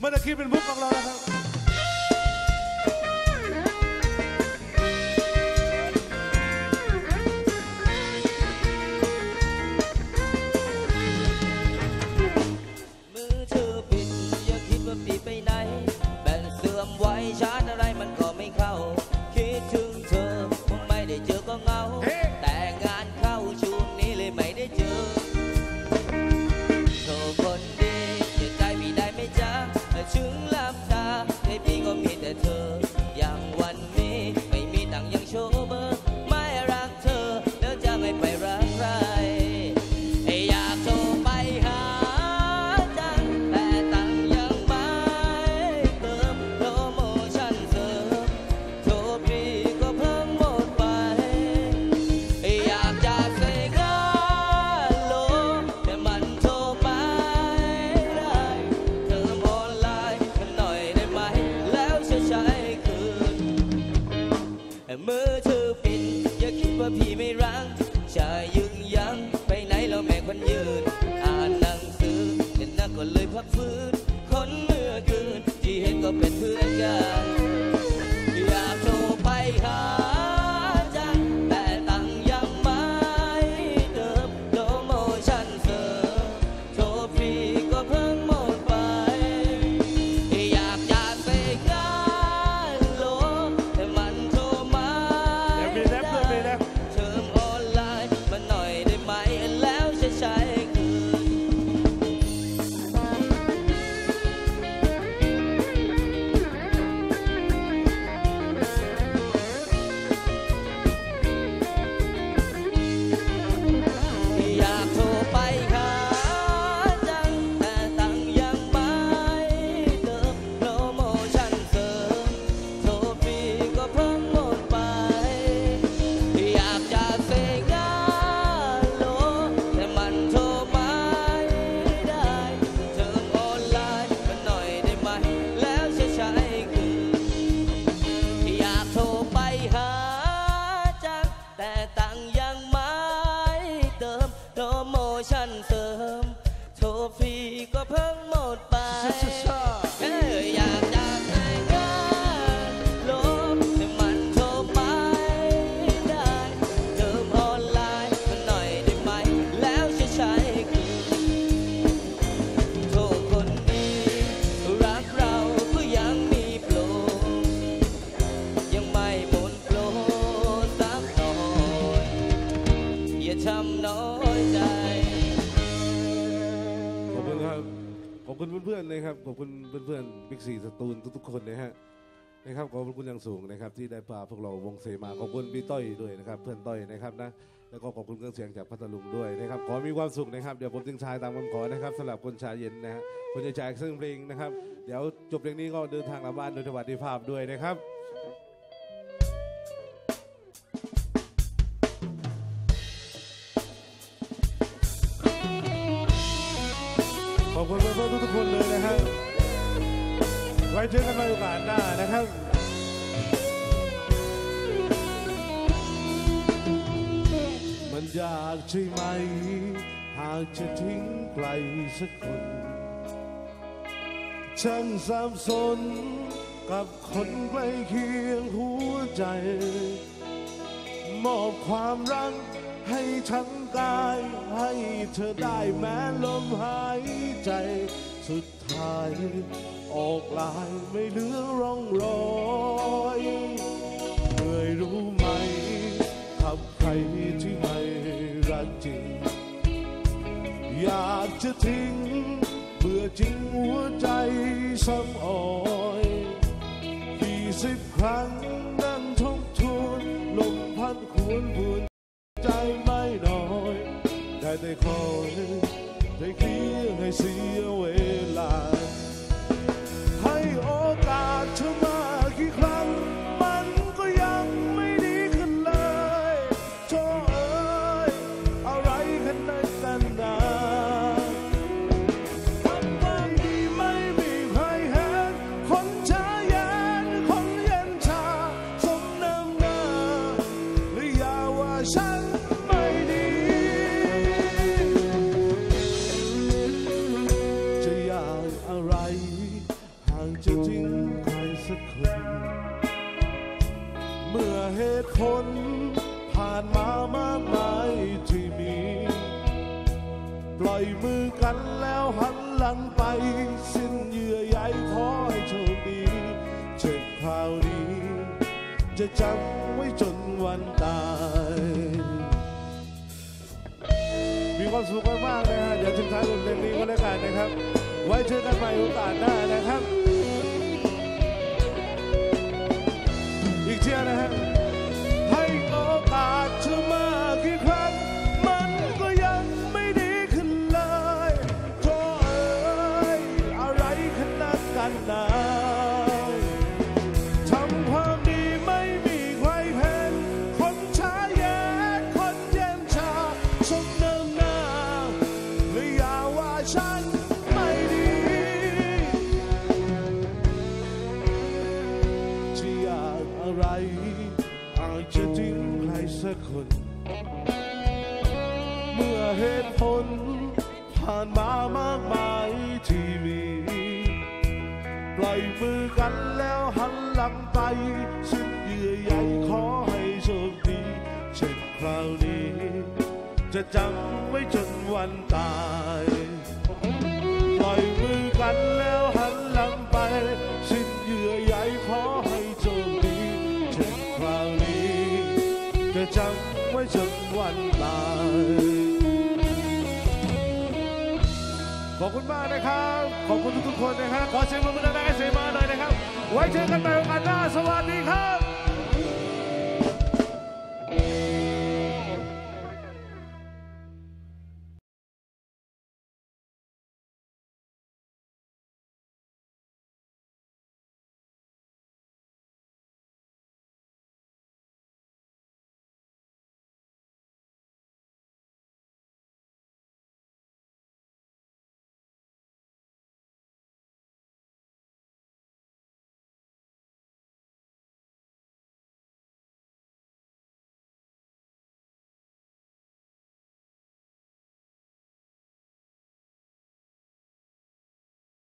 เมื่อกี้ ก็เลยพักฟื้น นะครับขอบคุณเพื่อนๆบิ๊กซีสตูลทุกๆคนนะฮะนะครับขอบคุณอย่างสูงนะครับ ที่ได้พาพวกเราวงเสมาขอบคุณพี่ต้อยด้วยนะครับ เพื่อนต้อยนะครับนะแล้วก็ขอบคุณเครื่องเสียงจากพัทลุงด้วยนะครับขอมีความสุขนะครับเดี๋ยวผมจึงชายตามคำขอนะครับสำหรับคนชายเย็นนะฮะคนจะแจกซึ่งเพลงนะครับ เดี๋ยวจบเพลงนี้ก็เดินทางกลับบ้านโดยสวัสดิภาพด้วยนะครับ ว้เจอกันในโอกาสหน้านะครับมันยากใช่ไหม หากจะทิ้งใครสักคนช่างสับสนกับคนใกล้เคียงหัวใจ มอบความรักให้ทั้งกายให้เธอได้แม้ลมหายใจ สุดท้าย ออกลายไม่เหลือร่องรอยเคยรู้ไหมกับใครที่ไม่รักจริง อยากจะทิ้งเบื่อจริงหัวใจซ้ำอ่อยกี่สิบครั้งนั่งทบทวนลมพัดควนปวนใจไม่น้อย ได้แต่คอย ได้เคลียร์ใกันแล้วหันหลังไป สิ้นเยื่อใยขอให้โชคดี เจ็บคราวนี้ จะจำไว้จนวันตาย มีความสุขมากๆนะฮะอย่าทิ้งท้ายบทเพลงนี้ก็แล้วกันนะครับ ไว้เจอกันใหม่โอกาสหน้านะครับ อีกเที่ยวนะฮะ อาจจะทิ้งใครสักคน เมื่อเหตุผลผ่านมามากมายที่มี ปล่อยมือกันแล้วหันหลังไปสิ้นเยื่อใยขอให้โชคดีเช่นคราวนี้ จะจำไว้จนวันตาย อบคุณมากนะครับ ขอบคุณทุกๆคนนะครับ ขอเสียงปรบมือดังๆให้เสียมาหน่อยนะครับ ไว้เจอกันใหม่โอกาสหน้า สวัสดีครับ